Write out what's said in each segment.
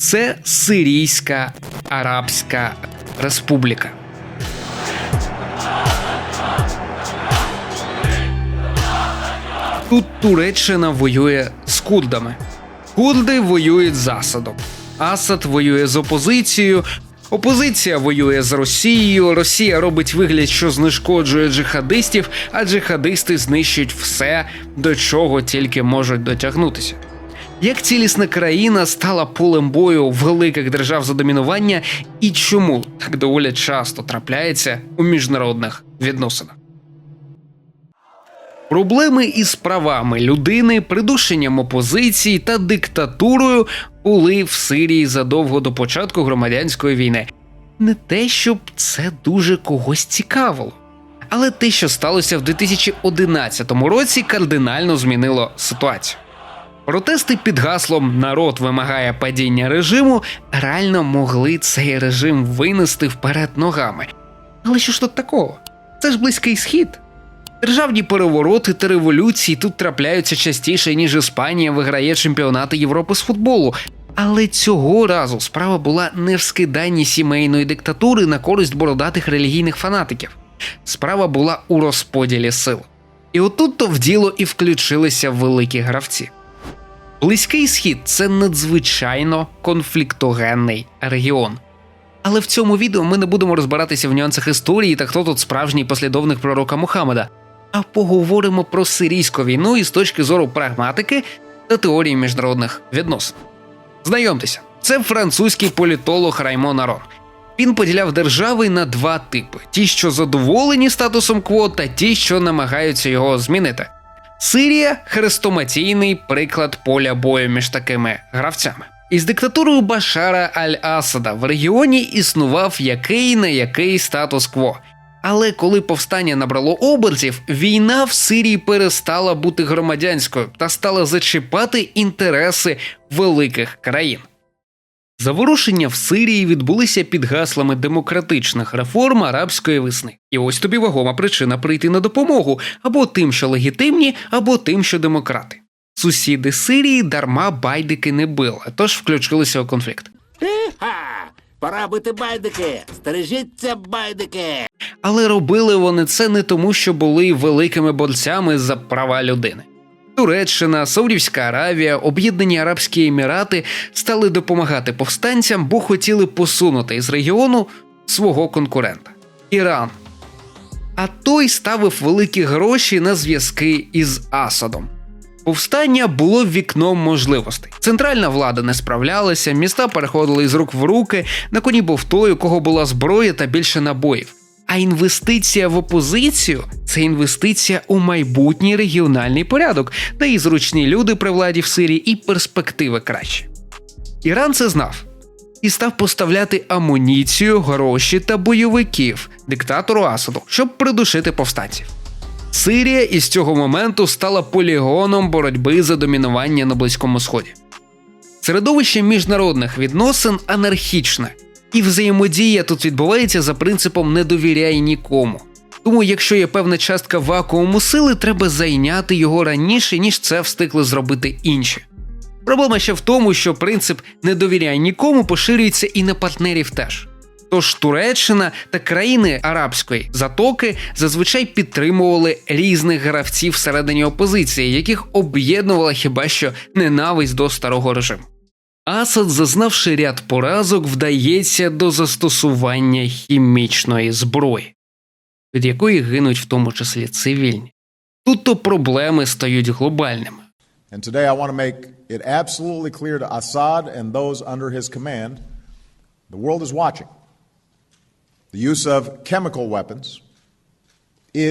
Це Сирійська Арабська Республіка. Тут Туреччина воює з курдами. Курди воюють з Асадом. Асад воює з опозицією. Опозиція воює з Росією. Росія робить вигляд, що знешкоджує джихадистів, а джихадисти знищують все, до чого тільки можуть дотягнутися. Як цілісна країна стала полем бою великих держав за домінування, і чому так доволі часто трапляється у міжнародних відносинах? Проблеми із правами людини, придушенням опозиції та диктатурою були в Сирії задовго до початку громадянської війни. Не те, щоб це дуже когось цікавило. Але те, що сталося в 2011 році, кардинально змінило ситуацію. Протести під гаслом Народ вимагає падіння режиму реально могли цей режим винести вперед ногами. Але що ж тут такого? Це ж близький схід. Державні перевороти та революції тут трапляються частіше, ніж Іспанія виграє чемпіонати Європи з футболу. Але цього разу справа була не в скиданні сімейної диктатури на користь бородатих релігійних фанатиків. Справа була у розподілі сил. І отут то в діло і включилися великі гравці. Близький схід це надзвичайно конфліктогенний регіон. Але в цьому відео ми не будемо розбиратися в нюансах історії та хто тут справжній послідовник пророка Мухаммеда, а поговоримо про сирійську війну із точки зору прагматики та теорії міжнародних відносин. Знайомтеся, це французький політолог Раймон Арон. Він поділяв держави на два типи: ті, що задоволені статусом кво, та ті, що намагаються його змінити. Сирія хрестоматійний приклад поля бою між такими гравцями. Із диктатурою Башара Аль-Асада в регіоні існував який не який статус-кво. Але коли повстання набрало обертів, війна в Сирії перестала бути громадянською та стала зачіпати інтереси великих країн. Заворушення в Сирії відбулися під гаслами демократичних реформ арабської весни. І ось тобі вагома причина прийти на допомогу або тим, що легітимні, або тим, що демократи. Сусіди Сирії дарма байдики не били, тож включилися у конфлікт. Ха! Пора бити байдики! Стережіться, байдики! Але робили вони це не тому, що були великими борцями за права людини. Туреччина, Саудівська Аравія, Об'єднані Арабські Емірати стали допомагати повстанцям, бо хотіли посунути із регіону свого конкурента Іран. А той ставив великі гроші на зв'язки із Асадом. Повстання було вікном можливостей. Центральна влада не справлялася, міста переходили із рук в руки. На коні був той, у кого була зброя та більше набоїв. А інвестиція в опозицію це інвестиція у майбутній регіональний порядок, де і зручні люди при владі в Сирії, і перспективи кращі. Іран це знав і став поставляти амуніцію, гроші та бойовиків диктатору Асаду, щоб придушити повстанців. Сирія із цього моменту стала полігоном боротьби за домінування на Близькому Сході. Середовище міжнародних відносин анархічне, і взаємодія тут відбувається за принципом не довіряй нікому. Тому, якщо є певна частка вакууму сили, треба зайняти його раніше, ніж це встигли зробити інші. Проблема ще в тому, що принцип не довіряй нікому поширюється і на партнерів теж. Тож Туреччина та країни арабської затоки зазвичай підтримували різних гравців всередині опозиції, яких об'єднувала хіба що ненависть до старого режиму. Асад, зазнавши ряд поразок, вдається до застосування хімічної зброї, від якої гинуть в тому числі цивільні. Тут то проблеми стають глобальними. And today I want to make it absolutely clear to Assad and those under his command the world is watching. The use of chemical weapons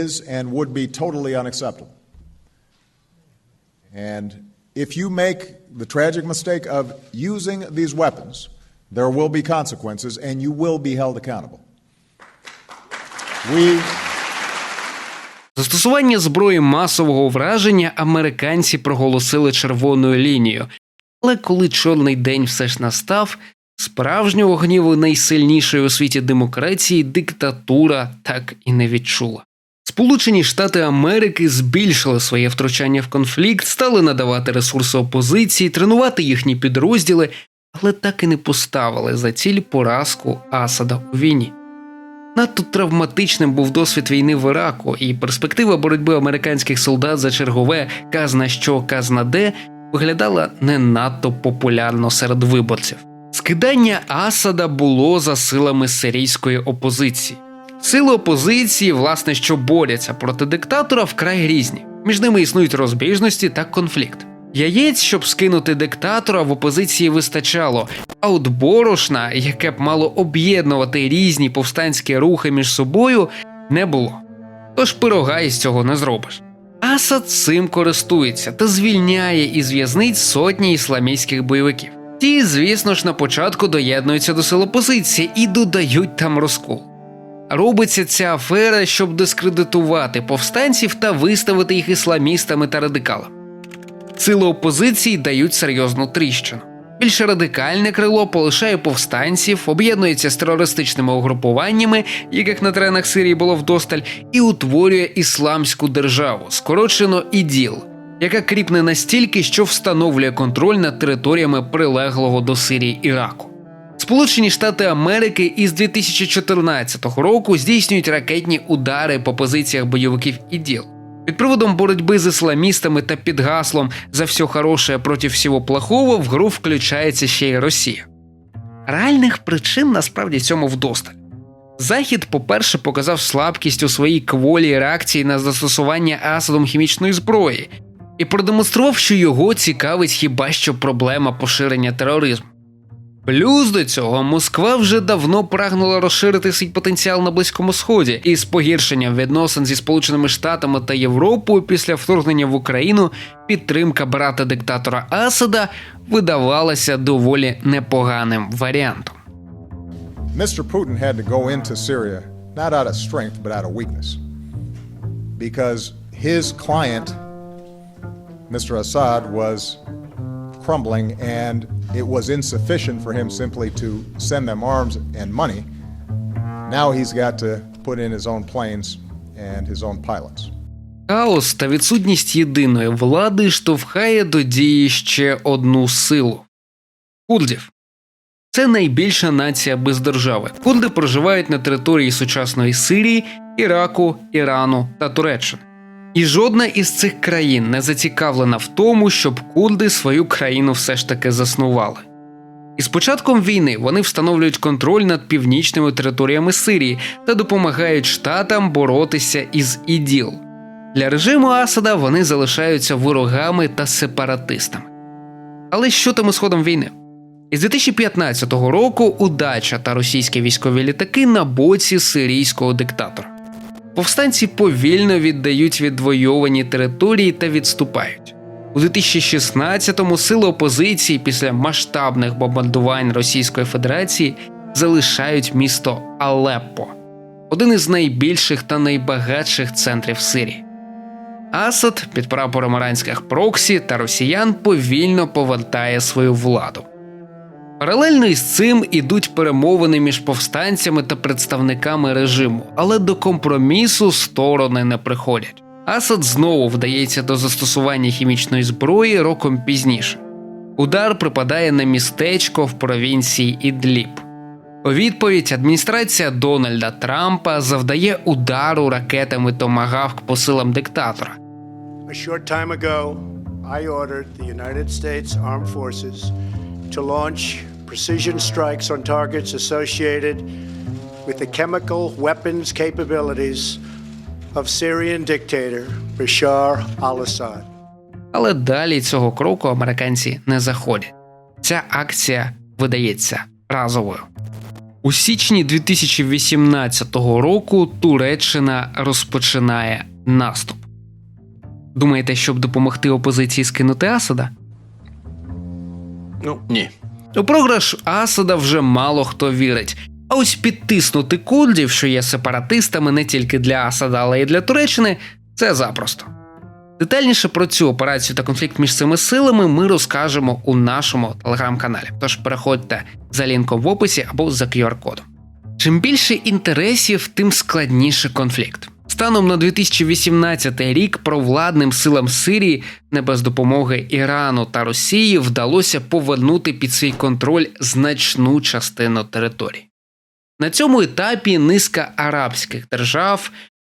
is and would be totally unacceptable. And if you make the tragic mistake of using these weapons, there will be consequences and you will be held accountable. We Застосування зброї масового враження американці проголосили червоною лінією. Але коли чорний день все ж настав, справжнього гніву найсильнішої у світі демократії диктатура так і не відчула. Сполучені Штати Америки збільшили своє втручання в конфлікт, стали надавати ресурси опозиції, тренувати їхні підрозділи, але так і не поставили за ціль поразку Асада у війні. Надто травматичним був досвід війни в Іраку, і перспектива боротьби американських солдат за чергове казна що, казна де виглядала не надто популярно серед виборців. Скидання Асада було за силами сирійської опозиції. Сили опозиції, власне, що борються проти диктатора, вкрай різні. Між ними існують розбіжності та конфлікт. Яєць, щоб скинути диктатора, в опозиції вистачало, а от борошна, яке б мало об'єднувати різні повстанські рухи між собою, не було. Тож пирога із цього не зробиш. Асад цим користується та звільняє із в'язниць сотні ісламістських бойовиків. Ті, звісно ж, на початку доєднуються до сил опозиції і додають там розкол. Робиться ця афера, щоб дискредитувати повстанців та виставити їх ісламістами та радикалами. Сили опозиції дають серйозну тріщину. Більш радикальне крило полишає повстанців, об'єднується з терористичними угрупуваннями, яких на теренах Сирії було вдосталь, і утворює ісламську державу, скорочено ІДІЛ, яка кріпне настільки, що встановлює контроль над територіями прилеглого до Сирії Іраку. Сполучені Штати Америки із 2014 року здійснюють ракетні удари по позиціях бойовиків ІДІЛ. Під приводом боротьби з ісламістами та під гаслом за все хороше проти всього плохого в гру включається ще й Росія. Реальних причин насправді цьому вдосталь. Захід, по-перше, показав слабкість у своїй кволі реакції на застосування Асадом хімічної зброї і продемонстрував, що його цікавить хіба що проблема поширення тероризму. Плюс до цього Москва вже давно прагнула розширити свій потенціал на Близькому Сході, і з погіршенням відносин зі Сполученими Штатами та Європою після вторгнення в Україну підтримка брата диктатора Асада видавалася доволі непоганим варіантом. Mr. Putin had to go into Syria not out of strength, but out of weakness. Because his client, Mr. Assad, was crumbling, and it was insufficient for him simply to send them arms and money. Now he's got to put in his own planes and his own pilots. Хаос та відсутність єдиної влади штовхає до дії ще одну силу курдів. Це найбільша нація без держави. Курди проживають на території сучасної Сирії, Іраку, Ірану та Туреччини. І жодна із цих країн не зацікавлена в тому, щоб курди свою країну все ж таки заснували. І з початком війни вони встановлюють контроль над північними територіями Сирії та допомагають штатам боротися із іділ. Для режиму Асада вони залишаються ворогами та сепаратистами. Але що там із ходом війни? Із 2015 року удача та російські військові літаки на боці сирійського диктатора. Повстанці повільно віддають відвойовані території та відступають. У 2016-му сили опозиції після масштабних бомбардувань Російської Федерації залишають місто Алеппо, один із найбільших та найбагатших центрів Сирії. Асад під прапором іранських проксі та росіян повільно повертає свою владу. Паралельно із цим ідуть перемовини між повстанцями та представниками режиму, але до компромісу сторони не приходять. Асад знову вдається до застосування хімічної зброї роком пізніше. Удар припадає на містечко в провінції Ідліб. У відповідь адміністрація Дональда Трампа завдає удару ракетами Томагавк по силам диктатора. A short time ago, I ordered the United States Armed Forces to launch precision strikes on targets associated with the chemical weapons capabilities of Syrian dictator Bashar al Assad. Але далі цього кроку американці не заходять. Ця акція видається разовою. У січні 2018 року Туреччина розпочинає наступ. Думаєте, щоб допомогти опозиції скинути Асада? Ну, ні. У програш Асада вже мало хто вірить. А ось підтиснути курдів, що є сепаратистами не тільки для Асада, але й для Туреччини, це запросто. Детальніше про цю операцію та конфлікт між цими силами ми розкажемо у нашому телеграм-каналі. Тож переходьте за лінком в описі або за QR-кодом. Чим більше інтересів, тим складніше конфлікт. Станом на 2018 рік провладним силам Сирії не без допомоги Ірану та Росії вдалося повернути під свій контроль значну частину території. На цьому етапі низка арабських держав,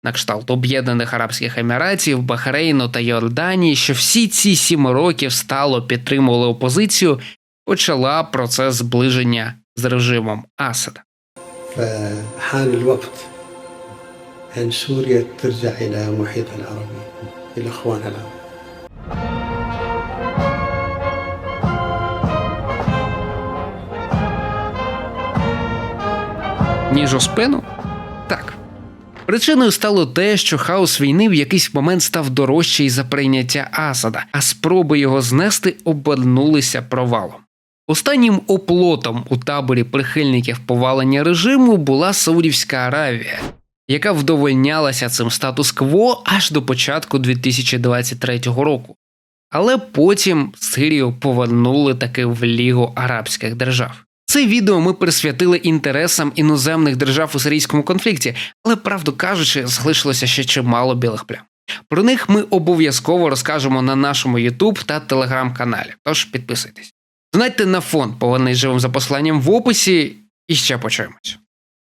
на кшталт Об'єднаних Арабських Еміратів, Бахрейну та Йорданії, що всі ці сім років стало підтримували опозицію, почала процес зближення з режимом Асада. فحان الوقت أن سوريا ترجع إلى محيطها العربي إلى إخوانها العرب ніж у спину? Так. Причиною стало те, що хаос війни в якийсь момент став дорожчий за прийняття Асада, а спроби його знести обернулися провалом. Останнім оплотом у таборі прихильників повалення режиму була Саудівська Аравія, яка вдовольнялася цим статус-кво аж до початку 2023 року. Але потім Сирію повернули таки в Лігу арабських держав. Це відео ми присвятили інтересам іноземних держав у сирійському конфлікті, але правду кажучи, залишилося ще чимало білих плям. Про них ми обов'язково розкажемо на нашому YouTube та Telegram каналі. Тож підписуйтесь. Донайте на фонд, повернись живим за посиланням в описі, і ще почуємось.